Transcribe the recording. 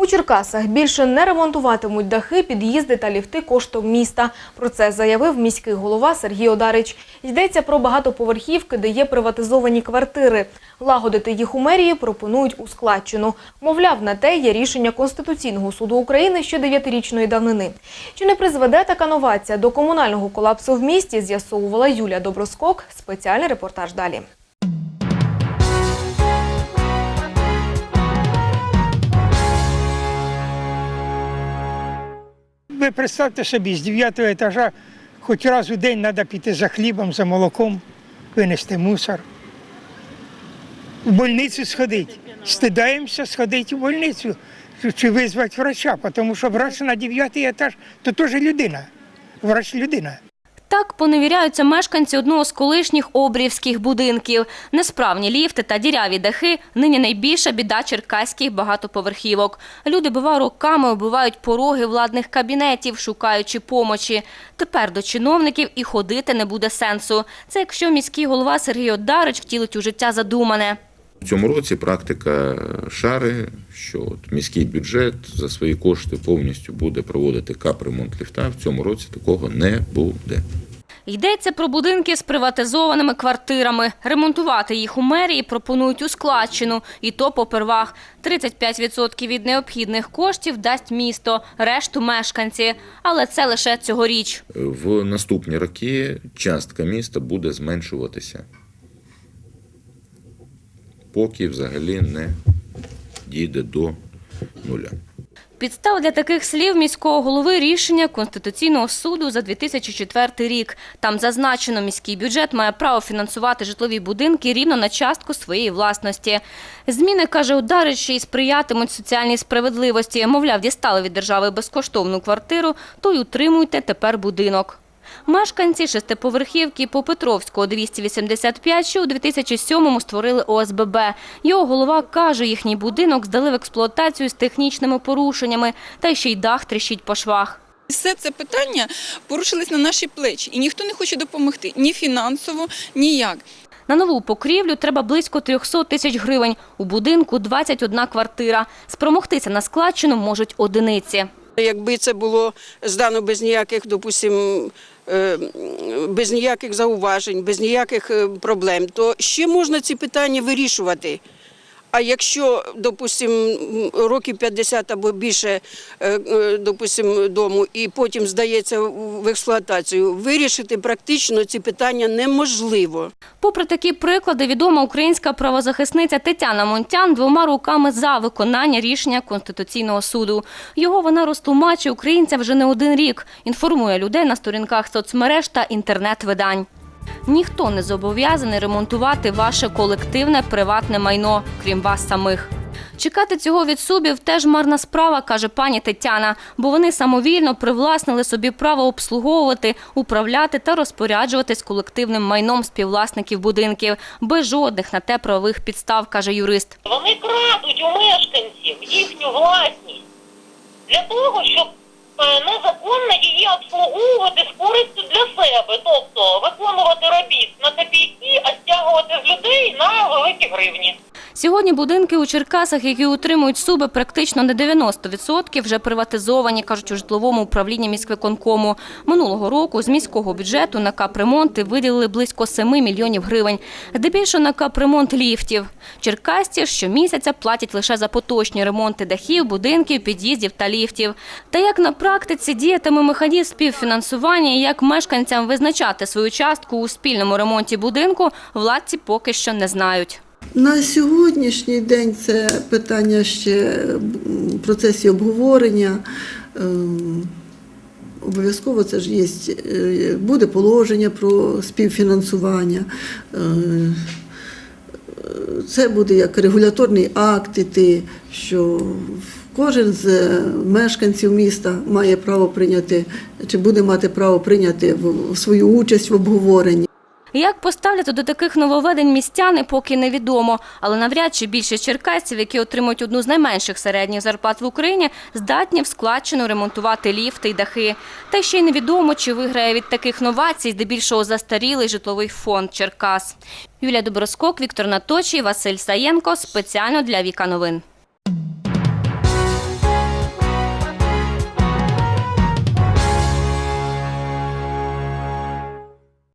У Черкасах більше не ремонтуватимуть дахи, під'їзди та ліфти коштом міста. Про це заявив міський голова Сергій Одарич. Йдеться про багатоповерхівки, де є приватизовані квартири. Лагодити їх у мерії пропонують у складчину. Мовляв, на те є рішення Конституційного суду України ще дев'ятирічної давнини. Чи не призведе така новація до комунального колапсу в місті, з'ясовувала Юлія Доброскок. Спеціальний репортаж далі. Представте собі, з 9 етажа хоч раз у день треба піти за хлібом, за молоком, винести мусор. В больницю сходити. Стидаємося сходити в больницю чи визвати врача, тому що врач на 9 етаж то теж людина. Врач людина. Так поневіряються мешканці одного з колишніх обрівських будинків. Несправні ліфти та діряві дахи – нині найбільша біда черкаських багатоповерхівок. Люди, бува, роками оббивають пороги владних кабінетів, шукаючи помочі. Тепер до чиновників і ходити не буде сенсу. Це якщо міський голова Сергій Одарич втілить у життя задумане. У цьому році практика шари, що от міський бюджет за свої кошти повністю буде проводити капремонт ліфта. В цьому році такого не буде. Йдеться про будинки з приватизованими квартирами. Ремонтувати їх у мерії пропонують у складчину. І то попервах. 35% від необхідних коштів дасть місто, решту – мешканці. Але це лише цьогоріч. В наступні роки частка міста буде зменшуватися, поки взагалі не дійде до нуля. Підстав для таких слів міського голови рішення Конституційного суду за 2004 рік. Там зазначено, міський бюджет має право фінансувати житлові будинки рівно на частку своєї власності. Зміни, каже Ударич, ще й сприятимуть соціальній справедливості. Мовляв, дістали від держави безкоштовну квартиру, то й утримуйте тепер будинок. Мешканці шестиповерхівки по Петровського 285, що у 2007-му створили ОСББ. Його голова каже, їхній будинок здали в експлуатацію з технічними порушеннями, та ще й дах тріщить по швах. Все це питання порушились на наші плечі, і ніхто не хоче допомогти ні фінансово, ніяк. На нову покрівлю треба близько 300 тисяч гривень. У будинку 21 квартира. Спромогтися на складчину можуть одиниці. Якби це було здано без ніяких, допустим, без ніяких зауважень, без ніяких е, проблем, то ще можна ці питання вирішувати. А якщо, допустим, років 50 або більше, е, е, допустим, дому, і потім здається в експлуатацію, вирішити практично ці питання неможливо. Попри такі приклади, відома українська правозахисниця Тетяна Монтян двома руками за виконання рішення Конституційного суду. Його вона розтлумачує українцям вже не один рік, інформує людей на сторінках соцмереж та інтернет-видань. Ніхто не зобов'язаний ремонтувати ваше колективне приватне майно, крім вас самих. Чекати цього від субів теж марна справа, каже пані Тетяна, бо вони самовільно привласнили собі право обслуговувати, управляти та розпоряджуватись колективним майном співвласників будинків без жодних на те правових підстав, каже юрист. Вони крадуть у мешканців їхню власність для того, щоб обслуговувати з користю для себе, тобто виконувати робіт на копійки, а стягувати з людей на великі гривні. Сьогодні будинки у Черкасах, які утримують суби, практично на 90% вже приватизовані, кажуть у житловому управлінні міськвиконкому. Минулого року з міського бюджету на капремонти виділили близько 7 мільйонів гривень. Здебільшого на капремонт ліфтів. Черкасці щомісяця платять лише за поточні ремонти дахів, будинків, під'їздів та ліфтів. Та як на практиці діятиме механізм співфінансування і як мешканцям визначати свою частку у спільному ремонті будинку, владці поки що не знають. На сьогоднішній день це питання ще в процесі обговорення. Ем, Обов'язково це ж є, е, буде положення про співфінансування. Е, Це буде як регуляторний акт іти, що кожен з мешканців міста має право прийняти, чи буде мати право прийняти свою участь в обговоренні. Як поставляться до таких нововведень містяни, поки невідомо. Але навряд чи більшість черкасців, які отримують одну з найменших середніх зарплат в Україні, здатні в складчину ремонтувати ліфти й дахи. Та ще й невідомо, чи виграє від таких новацій здебільшого застарілий житловий фонд Черкас. Юлія Доброскок, Віктор Наточій, Василь Саєнко. Спеціально для Віка Новин.